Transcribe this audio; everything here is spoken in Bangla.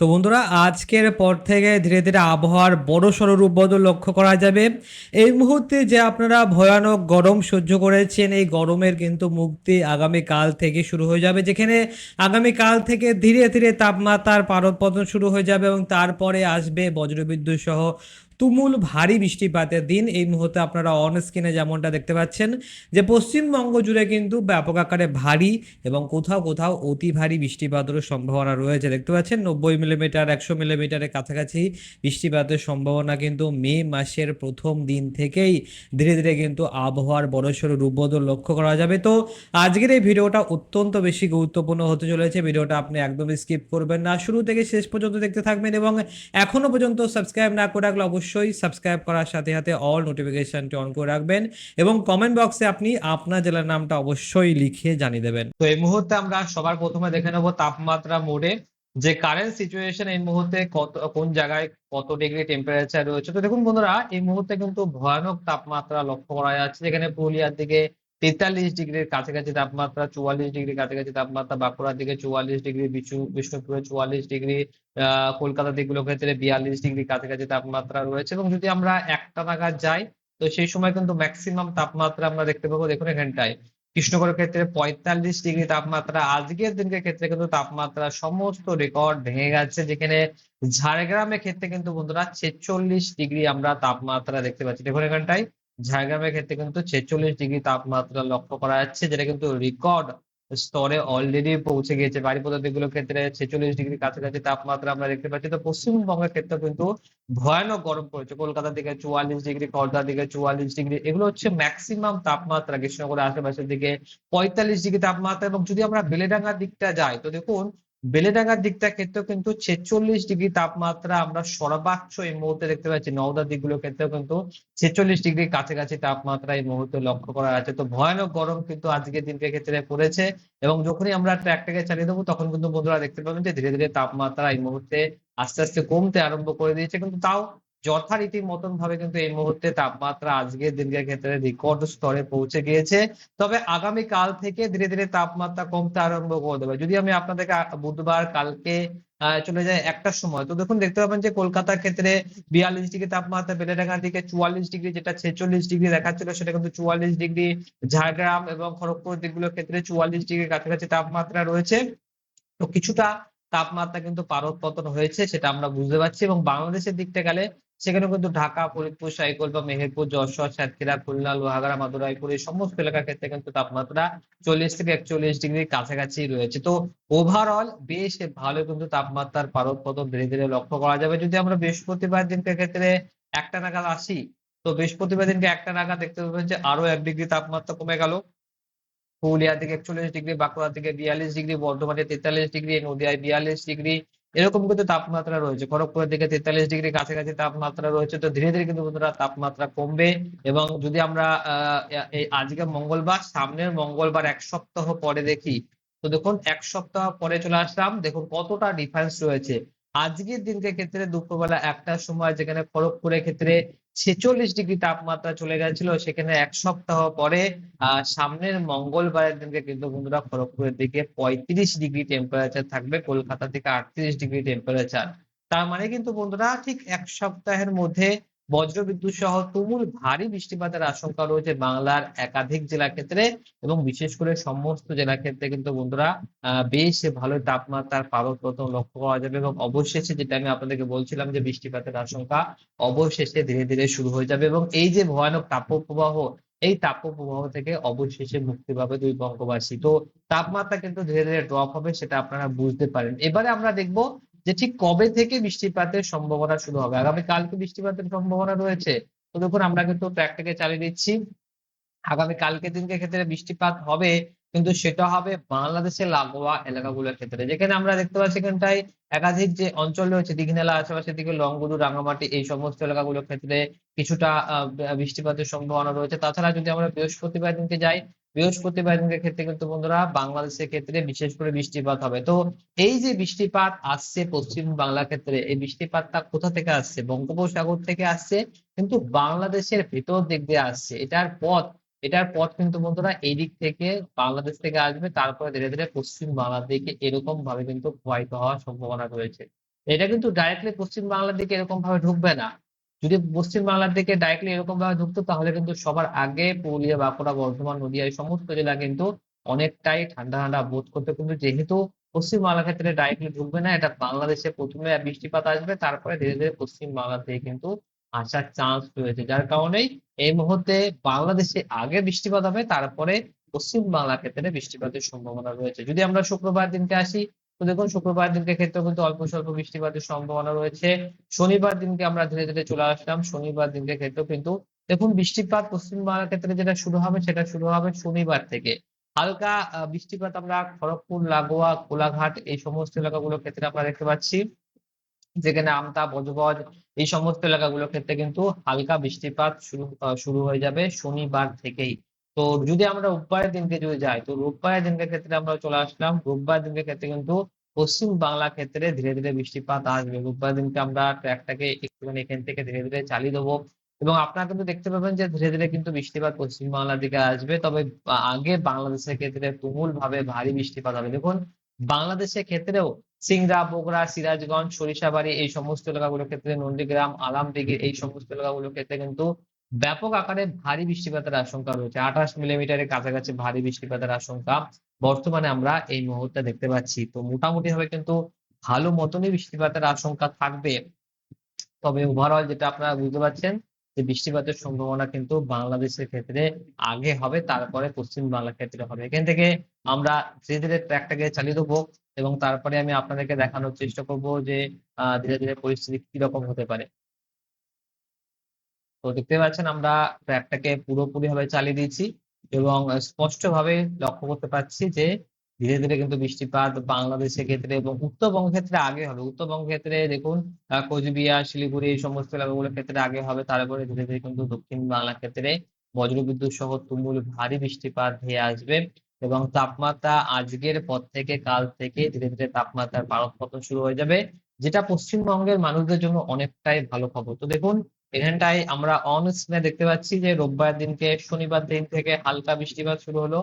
তো বন্ধুরা, আজকের পর থেকে ধীরে ধীরে আবহাওয়ার বড় সড়ো রূপ বদল লক্ষ্য করা যাবে। এই মুহূর্তে যে আপনারা ভয়ানক গরম সহ্য করেছেন, এই গরমের কিন্তু মুক্তি আগামী কাল থেকে শুরু হয়ে যাবে, যেখানে আগামী কাল থেকে ধীরে ধীরে তাপমাত্রার পারদপতন শুরু হয়ে যাবে এবং তারপরে আসবে বজ্রবিদ্যুৎ সহ তুমুল ভারী বৃষ্টিপাতের দিন। এই মুহূর্তে আপনারা অন স্ক্রিনে যেমনটা দেখতে পাচ্ছেন যে পশ্চিমবঙ্গ জুড়ে কিন্তু ব্যাপক আকারে ভারী এবং কোথাও কোথাও অতি ভারী বৃষ্টিপাতেরও সম্ভাবনা রয়েছে। দেখতে পাচ্ছেন নব্বই মিলিমিটার একশো মিলিমিটারের কাছাকাছি বৃষ্টিপাতের সম্ভাবনা কিন্তু মে মাসের প্রথম দিন থেকেই ধীরে ধীরে কিন্তু আবহাওয়ার বড়সড় রূপবদল লক্ষ্য করা যাবে। তো আজকের এই ভিডিওটা অত্যন্ত বেশি গুরুত্বপূর্ণ হতে চলেছে। ভিডিওটা আপনি একদমই স্কিপ করবেন না। শুরু থেকে শেষ পর্যন্ত দেখতে থাকবেন এবং এখনও পর্যন্ত সাবস্ক্রাইব না করে রাখলে অবশ্যই সাবস্ক্রাইব করার সাথে সাথে অল নোটিফিকেশনটি অন করে রাখবেন এবং কমেন্ট বক্সে আপনি আপনার জেলার নামটা অবশ্যই লিখে জানিয়ে দেবেন। তো এই মুহূর্তে আমরা সবার প্রথমে দেখে নেব তাপমাত্রা মোডে। যে কারেন্ট সিচুয়েশন এই মুহূর্তে কত, কোন জায়গায় কত ডিগ্রি টেম্পারেচার রয়েছে? তো দেখুন বন্ধুরা, এই মুহূর্তে কিন্তু ভয়ানক তাপমাত্রা লক্ষ্য করা যাচ্ছে। যেখানে পুরুলিয়ার দিকে তেতাল্লিশ ডিগ্রির কাছাকাছি তাপমাত্রা, চুয়াল্লিশ ডিগ্রি কাছাকাছি তাপমাত্রা, বাঁকুড়ার দিকে চুয়াল্লিশ ডিগ্রি বিষ্ণু বিষ্ণুপুরে চুয়াল্লিশ ডিগ্রি, আহ, কলকাতার দিকগুলো ক্ষেত্রে বিয়াল্লিশ ডিগ্রি কাছাকাছি তাপমাত্রা রয়েছে। এবং যদি আমরা একটা নাগাদ যাই, তো সেই সময় কিন্তু ম্যাক্সিমাম তাপমাত্রা আমরা দেখতে পাবো দেখুন এখানটায়। কৃষ্ণগড়ের ক্ষেত্রে পঁয়তাল্লিশ ডিগ্রি তাপমাত্রা, আজকের দিনকে ক্ষেত্রে কিন্তু তাপমাত্রা সমস্ত রেকর্ড ভেঙে গেছে, যেখানে ঝাড়গ্রামের ক্ষেত্রে কিন্তু বন্ধুরা ছেচল্লিশ ডিগ্রি আমরা তাপমাত্রা দেখতে পাচ্ছি। দেখুন এখানটায়। ঝাড়গ্রামের ক্ষেত্রে কিন্তু ছেচল্লিশ ডিগ্রি তাপমাত্রা লক্ষ্য করা যাচ্ছে, যেটা কিন্তু রেকর্ড স্তরে অলরেডি পৌঁছে গিয়েছে। বাড়িপদার দিকগুলোর ক্ষেত্রে ছেচল্লিশ ডিগ্রি কাছাকাছি তাপমাত্রা আমরা দেখতে পাচ্ছি। তো পশ্চিমবঙ্গের ক্ষেত্রে কিন্তু ভয়ানক গরম পড়েছে। কলকাতার দিকে চুয়াল্লিশ ডিগ্রি খড়দার দিকে চুয়াল্লিশ ডিগ্রি, এগুলো হচ্ছে ম্যাক্সিমাম তাপমাত্রা কৃষ্ণনগরের আশেপাশের দিকে পঁয়তাল্লিশ ডিগ্রি তাপমাত্রা। এবং যদি আমরা বেলেডাঙ্গার দিকটা যাই, তো দেখুন বেলেডাঙ্গার দিকটা ক্ষেত্রেও কিন্তু ছেচল্লিশ ডিগ্রি তাপমাত্রা আমরা সর্বাচ্চ এই মুহূর্তে দেখতে পাচ্ছি। নওদার দিকগুলোর ক্ষেত্রেও কিন্তু ছেচল্লিশ ডিগ্রি কাছাকাছি তাপমাত্রা এই মুহূর্তে লক্ষ্য করা যাচ্ছে। তো ভয়ানক গরম কিন্তু আজকের দিনকে ক্ষেত্রে পড়েছে এবং যখনই আমরা ট্র্যাকটাকে চালিয়ে দেবো, তখন কিন্তু বন্ধুরা দেখতে পাবেন যে ধীরে ধীরে তাপমাত্রা এই মুহূর্তে আস্তে আস্তে কমতে আরম্ভ করে দিয়েছে। কিন্তু তাও যথারীতি মতন ভাবে কিন্তু এই মুহূর্তে তাপমাত্রা আজকের দিনকের ক্ষেত্রে রেকর্ড স্তরে পৌঁছে গিয়েছে। তবে আগামী কাল থেকে ধীরে ধীরে তাপমাত্রা কমতে আরম্ভ করে দেবে। যদি আমি আপনাদেরকে বুধবার কালকে চলে যায় একটার সময়, তো দেখুন, দেখতে পাবেন যে কলকাতার ক্ষেত্রে বিয়াল্লিশ ডিগ্রি তাপমাত্রা, বেলেডাঙ্গার দিকে চুয়াল্লিশ ডিগ্রি, যেটা ছেচল্লিশ ডিগ্রি দেখাচ্ছিল, সেটা কিন্তু চুয়াল্লিশ ডিগ্রি ঝাড়গ্রাম এবং খড়গপুর দিকগুলোর ক্ষেত্রে চুয়াল্লিশ ডিগ্রি কাছাকাছি তাপমাত্রা রয়েছে। তো কিছুটা তাপমাত্রা কিন্তু পারদ পতন হয়েছে সেটা আমরা বুঝতে পারছি এবং বাংলাদেশের দিকটা গেলে সেখানে কিন্তু ঢাকা, ফরিদপুর সাইকল বা মেহেরপুর, যশোর, সাতক্ষীরা, খুলনা, লোহাগাড়া, মাদুরাইপুর এই সমস্ত এলাকার ক্ষেত্রে কিন্তু তাপমাত্রা চল্লিশ থেকে একচল্লিশ ডিগ্রির কাছাকাছি রয়েছে। তো ওভারঅল বেশ ভালো কিন্তু তাপমাত্রার পারদ ধীরে ধীরে লক্ষ্য করা যাবে। যদি আমরা বৃহস্পতিবার দিনকে ক্ষেত্রে একটা নাগাদ আসি, তো বৃহস্পতিবার দিনকে একটা নাগাদ দেখতে পাবেন যে আরও এক ডিগ্রি তাপমাত্রা কমে গেল। পুরুলিয়া থেকে একচল্লিশ ডিগ্রি বাঁকুড়া থেকে বিয়াল্লিশ ডিগ্রি বর্ধমানে তেতাল্লিশ ডিগ্রি, নদিয়ায় বিয়াল্লিশ ডিগ্রি এরকম কিন্তু তাপমাত্রা রয়েছে। খড়গপুরের দিকে তেতাল্লিশ ডিগ্রি, কাছাকাছি তাপমাত্রা রয়েছে। তো ধীরে ধীরে কিন্তু বন্ধুরা তাপমাত্রা কমবে এবং যদি আমরা এই আজকে মঙ্গলবার, সামনের মঙ্গলবার এক সপ্তাহ পরে দেখি, তো দেখুন এক সপ্তাহ পরে চলে আসলাম। দেখুন কতটা ডিফারেন্স রয়েছে। আজকের দিনকে ক্ষেত্রে দুপুরবেলা একটার সময় যেখানে খড়গপুরের ক্ষেত্রে ছেচল্লিশ ডিগ্রি তাপমাত্রা চলে গেছিল, সেখানে এক সপ্তাহ পরে সামনের মঙ্গলবারের দিনকে কিন্তু বন্ধুরা খড়গপুরের দিকে পঁয়ত্রিশ ডিগ্রি টেম্পারেচার থাকবে, কলকাতা থেকে আটত্রিশ ডিগ্রি টেম্পারেচার তার মানে কিন্তু বন্ধুরা ঠিক এক সপ্তাহের মধ্যে বজ্রবিদ্যুৎ সহ তুমুল ভারী বৃষ্টিপাতের আশঙ্কা রয়েছে বাংলার একাধিক জেলা ক্ষেত্রে এবং বিশেষ করে সমস্ত জেলা ক্ষেত্রে কিন্তু বন্ধুরা বেশ ভালো তাপমাত্রার পারদপতন লক্ষ্য করা যাবে এবং অবশেষে যেটা আমি আপনাদেরকে বলছিলাম যে বৃষ্টিপাতের আশঙ্কা অবশেষে ধীরে ধীরে শুরু হয়ে যাবে এবং এই যে ভয়ানক তাপপ্রবাহ, এই তাপপ্রবাহ থেকে অবশেষে মুক্তি পাবে দুই বঙ্গবাসী। তো তাপমাত্রা কিন্তু ধীরে ধীরে ড্রপ হবে সেটা আপনারা বুঝতে পারেন। এবারে আমরা দেখব যে ঠিক কবে থেকে বৃষ্টিপাতের সম্ভাবনা শুরু হবে? আগামী কালকে বৃষ্টিপাতের সম্ভাবনা রয়েছে। তো দেখুন, আমরা কিন্তু ট্র্যাকটাকে চালিয়ে দিচ্ছি আগামী কালকে দিনকে ক্ষেত্রে বৃষ্টিপাত হবে, কিন্তু সেটা হবে বাংলাদেশের লাগোয়া এলাকাগুলোর ক্ষেত্রে। যেখানে আমরা দেখতে পাচ্ছি এখানটায় একাধিক যে অঞ্চল রয়েছে, দীঘিনালা, আশেপাশের দিকে লংগুদু রাঙামাটি, এই সমস্ত এলাকাগুলোর ক্ষেত্রে কিছুটা বৃষ্টিপাতের সম্ভাবনা রয়েছে। তাছাড়া যদি আমরা বৃহস্পতিবার দিনকে যাই বৃহস্পতিবার দিনকে ক্ষেত্রে কিন্তু বন্ধুরা বাংলাদেশের ক্ষেত্রে বিশেষ করে বৃষ্টিপাত হবে। তো এই যে বৃষ্টিপাত আসছে পশ্চিম বাংলার ক্ষেত্রে, এই বৃষ্টিপাতটা কোথা থেকে আসছে? বঙ্গোপসাগর থেকে আসছে, কিন্তু বাংলাদেশের ভেতর দিক দিয়ে আসছে। এটার পথ এটার পথ কিন্তু বন্ধুরা এই দিক থেকে বাংলাদেশ থেকে আসবে, তারপরে ধীরে ধীরে পশ্চিম বাংলার দিকে এরকম ভাবে কিন্তু প্রবাহিত হওয়ার সম্ভাবনা রয়েছে। এটা কিন্তু ডাইরেক্টলি পশ্চিম বাংলার দিকে এরকম ভাবে ঢুকবে না। যদি পশ্চিম বাংলার দিকে ডাইরেক্টলি এরকম ভাবে ঢুকতো, তাহলে কিন্তু সবার আগে পুরুলিয়া, বাঁকুড়া, বর্ধমান নদীয়া এই সমস্ত জেলা কিন্তু অনেকটাই ঠান্ডা ঠান্ডা বোধ করতে। কিন্তু যেহেতু পশ্চিম বাংলার ক্ষেত্রে ডাইরেক্টলি ঢুকবে না, এটা বাংলাদেশে প্রথমে বৃষ্টিপাত আসবে, তারপরে ধীরে ধীরে পশ্চিম বাংলা থেকে কিন্তু আসার চান্স রয়েছে। যার কারণেই এই মুহূর্তে বাংলাদেশে আগে বৃষ্টিপাত হবে, তারপরে পশ্চিম বাংলার ক্ষেত্রে বৃষ্টিপাতের সম্ভাবনা রয়েছে। যদি আমরা শুক্রবার দিনকে আসি তো দেখুন, শুক্রবার দিনকে ক্ষেত্রে কিন্তু অল্প স্বল্প বৃষ্টিপাতের সম্ভাবনা রয়েছে। শনিবার দিনকে আমরা ধীরে ধীরে চলে আসলাম। শনিবার দিনকে ক্ষেত্রে কিন্তু দেখুন, বৃষ্টিপাত পশ্চিম বাংলার ক্ষেত্রে যেটা শুরু হবে, সেটা শুরু হবে শনিবার থেকে। হালকা বৃষ্টিপাত আমরা খড়গপুর, লাগোয়া, কোলাঘাট এই সমস্ত এলাকাগুলোর ক্ষেত্রে আমরা দেখতে পাচ্ছি। যেখানে আমতা, বজবজ এই সমস্ত এলাকাগুলোর ক্ষেত্রে কিন্তু হালকা বৃষ্টিপাত শুরু শুরু হয়ে যাবে শনিবার থেকেই। তো যদি আমরা রোববারের দিনকে যদি যাই, তো রোববারের দিনকে ক্ষেত্রে আমরা চলে আসলাম। রোববার দিনকে ক্ষেত্রে কিন্তু পশ্চিম বাংলা ক্ষেত্রে ধীরে ধীরে বৃষ্টিপাত আসবে। রোববার দিনকে আমরা ট্র্যাকটাকে একটুখানি এখান থেকে ধীরে ধীরে চালিয়ে দেবো। এবং আপনারা কিন্তু দেখতে পাবেন যে ধীরে ধীরে কিন্তু বৃষ্টিপাত পশ্চিম বাংলার দিকে আসবে। তবে আগে বাংলাদেশের ক্ষেত্রে তুমুল ভাবে ভারী বৃষ্টিপাত হবে। দেখুন, বাংলাদেশের ক্ষেত্রেও সিংড়া, বগুড়া, সিরাজগঞ্জ, সরিষাবাড়ি এই সমস্ত এলাকাগুলোর ক্ষেত্রে নন্দীগ্রাম আলামদিঘি এই সমস্ত এলাকাগুলোর ক্ষেত্রে কিন্তু ব্যাপক আকারে ভারী বৃষ্টিপাতের আশঙ্কা রয়েছে। আঠাশ মিলিমিটারের কাছাকাছি ভারী বৃষ্টিপাতের আশঙ্কা বর্তমানে আমরা এই মুহূর্তে দেখতে পাচ্ছি। তো মোটামুটি ভাবে কিন্তু ভালো মতনই বৃষ্টিপাতের আশঙ্কা থাকবে। তবে ওভারঅল যেটা আপনারা বুঝতে পারছেন, যে বৃষ্টিপাতের সম্ভাবনা কিন্তু বাংলাদেশের ক্ষেত্রে আগে হবে, তারপরে পশ্চিম বাংলার ক্ষেত্রে হবে। এখান থেকে আমরা ধীরে ধীরে ট্র্যাকটাকে চালিয়ে দেবো এবং তারপরে আমি আপনাদেরকে দেখানোর চেষ্টা করব যে ধীরে ধীরে পরিস্থিতি কীরকম হতে পারে। তো দেখতে পাচ্ছেন আমরা ট্র্যাকটাকে পুরোপুরি ভাবে চালিয়ে দিয়েছি এবং স্পষ্ট ভাবে লক্ষ্য করতে পারছি যে ধীরে ধীরে কিন্তু বৃষ্টিপাত বাংলাদেশের ক্ষেত্রে এবং উত্তরবঙ্গের ক্ষেত্রে আগে হবে। উত্তরবঙ্গের ক্ষেত্রে দেখুন কোচবিহার, শিলিগুড়ি এই সমস্ত এলাকাগুলোর ক্ষেত্রে আগে হবে। তারপরে ধীরে ধীরে কিন্তু দক্ষিণ বাংলার ক্ষেত্রে বজ্রবিদ্যুৎ সহ তুমুল ভারী বৃষ্টিপাত হয়ে আসবে এবং তাপমাত্রা আজকের পর থেকে কাল থেকে ধীরে ধীরে তাপমাত্রার পারদ শুরু হয়ে যাবে, যেটা পশ্চিমবঙ্গের মানুষদের জন্য অনেকটাই ভালো খবর। তো দেখুন এখানটায় আমরা অন স্ক্রিনে দেখতে পাচ্ছি যে রোববার দিনকে শনিবার দিন থেকে হালকা বৃষ্টিপাত শুরু হলো।